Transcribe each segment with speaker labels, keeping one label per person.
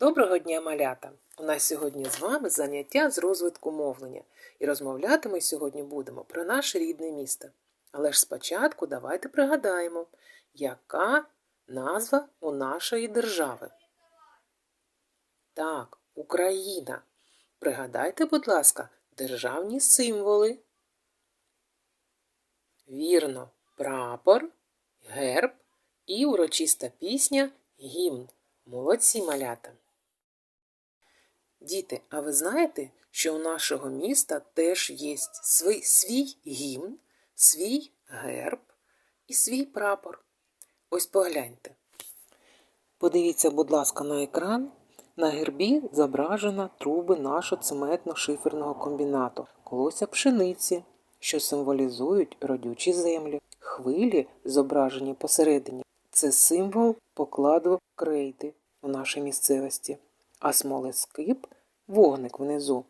Speaker 1: Доброго дня, малята! У нас сьогодні з вами заняття з розвитку мовлення. І розмовляти ми сьогодні будемо про наше рідне місто. Але ж спочатку давайте пригадаємо, яка назва у нашої держави. Так, Україна. Пригадайте, будь ласка, державні символи. Вірно, прапор, герб і урочиста пісня гімн. Молодці малята. Діти, а ви знаєте, що у нашого міста теж є свій, свій гімн, свій герб і свій прапор. Ось погляньте. Подивіться, будь ласка, на екран. На гербі зображено труби нашого цементно-шиферного комбінату, колося пшениці, що символізують родючі землі. Хвилі, зображені посередині, це символ покладу крейди у нашій місцевості, а смолескип вогник внизу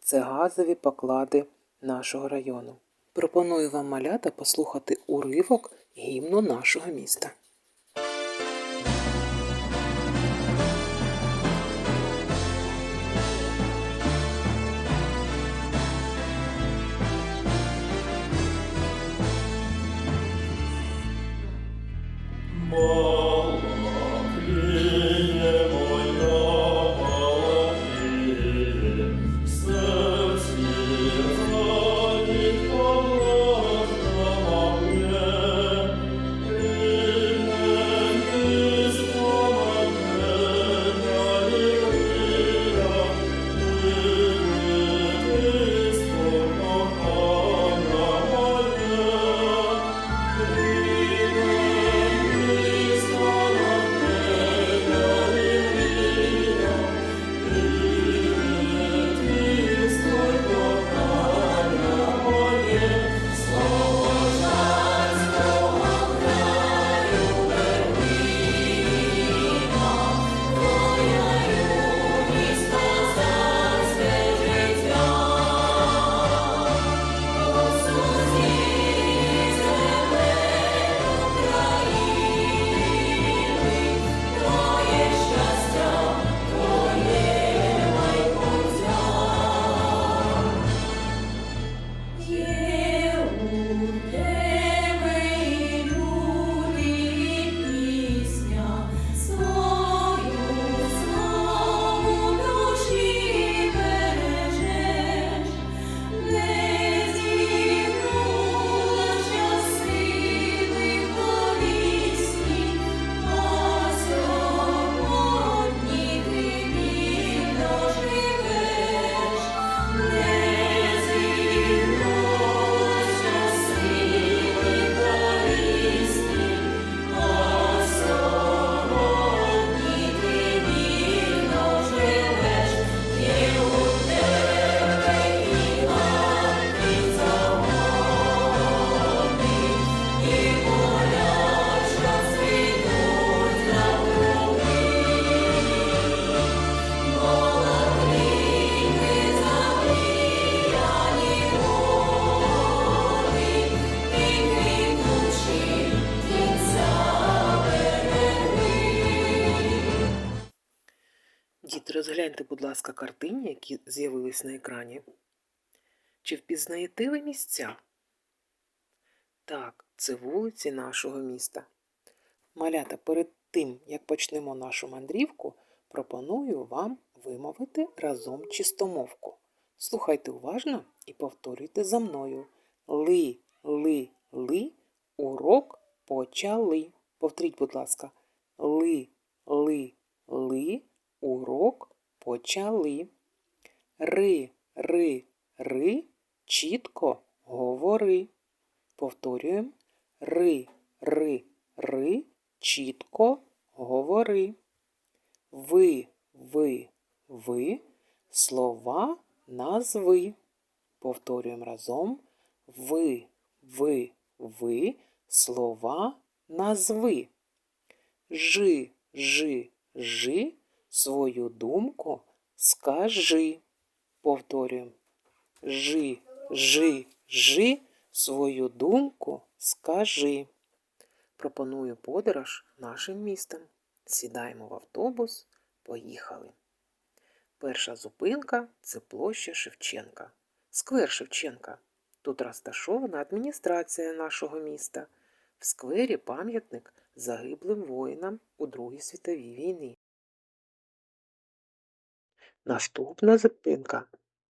Speaker 1: це газові поклади нашого району. Пропоную вам малята послухати уривок гімну нашого міста. Діти, розгляньте, будь ласка, картині, які з'явились на екрані. Чи впізнаєте ви місця? Так, це вулиці нашого міста. Малята, перед тим, як почнемо нашу мандрівку, пропоную вам вимовити разом чистомовку. Слухайте уважно і повторюйте за мною. Ли, ли, ли, урок почали. Повторіть, будь ласка. Ли, ли, ли, урок почали. Ри, ри, ри, чітко говори. Повторюємо. Ри, ри, ри, чітко говори. Ви, ви, ви, слова назви. Повторюємо разом. Ви, ви, ви, слова назви. Жи, жи, жи, свою думку скажи. Повторюємо. Жи, жи, жи, свою думку скажи. Пропоную подорож нашим містом. Сідаємо в автобус Поїхали. Перша зупинка це площа Шевченка. Сквер Шевченка. Тут розташована адміністрація нашого міста. В сквері пам'ятник загиблим воїнам у Другій світовій війні. Наступна зупинка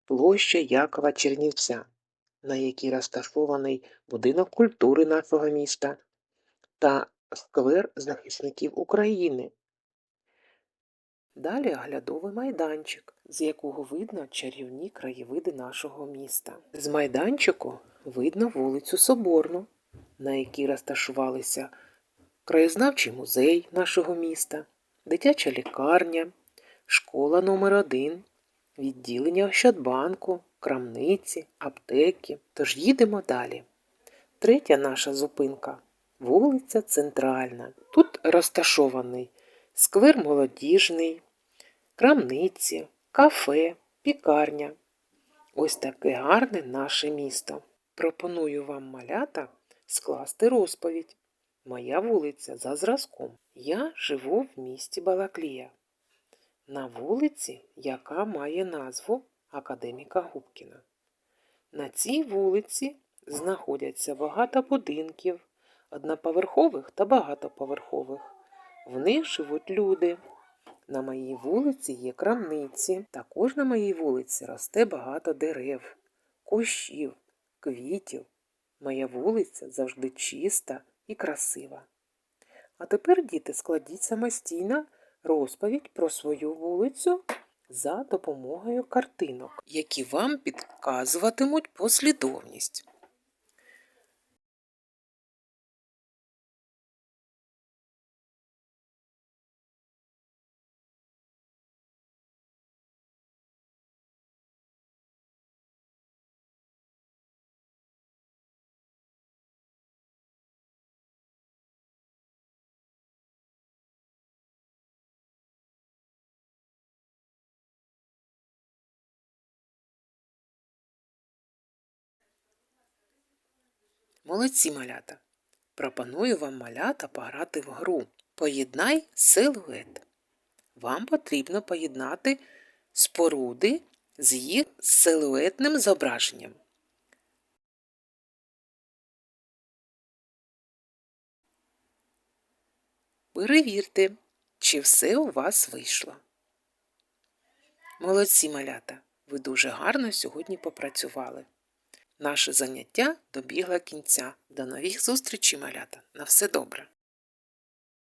Speaker 1: площа Якова Чернівця, на якій розташований будинок культури нашого міста та сквер захисників України. Далі оглядовий майданчик, з якого видно чарівні краєвиди нашого міста. З майданчику видно вулицю Соборну, на якій розташувалися краєзнавчий музей нашого міста, дитяча лікарня, школа номер 1 відділення Ощадбанку, крамниці, аптеки. Тож їдемо далі. Третя наша зупинка вулиця Центральна. Тут розташований сквер молодіжний, крамниці, кафе, пікарня. Ось таке гарне наше місто. Пропоную вам малята скласти розповідь. Моя вулиця за зразком. Я живу в місті Балаклія. На вулиці, яка має назву Академіка Губкіна. На цій вулиці знаходяться багато будинків, одноповерхових та багатоповерхових. В них живуть люди. На моїй вулиці є крамниці. Також на моїй вулиці росте багато дерев, кущів, квітів. Моя вулиця завжди чиста і красива. А тепер, діти, складіть самостійно розповідь про свою вулицю за допомогою картинок, які вам підказуватимуть послідовність. Молодці малята. Пропоную вам малята пограти в гру. Поєднай силует. Вам потрібно поєднати споруди з їх силуетним зображенням. Перевірте, чи все у вас вийшло. Молодці малята. Ви дуже гарно сьогодні попрацювали. Наше заняття добігло кінця. До нових зустрічей, малята. На все добре.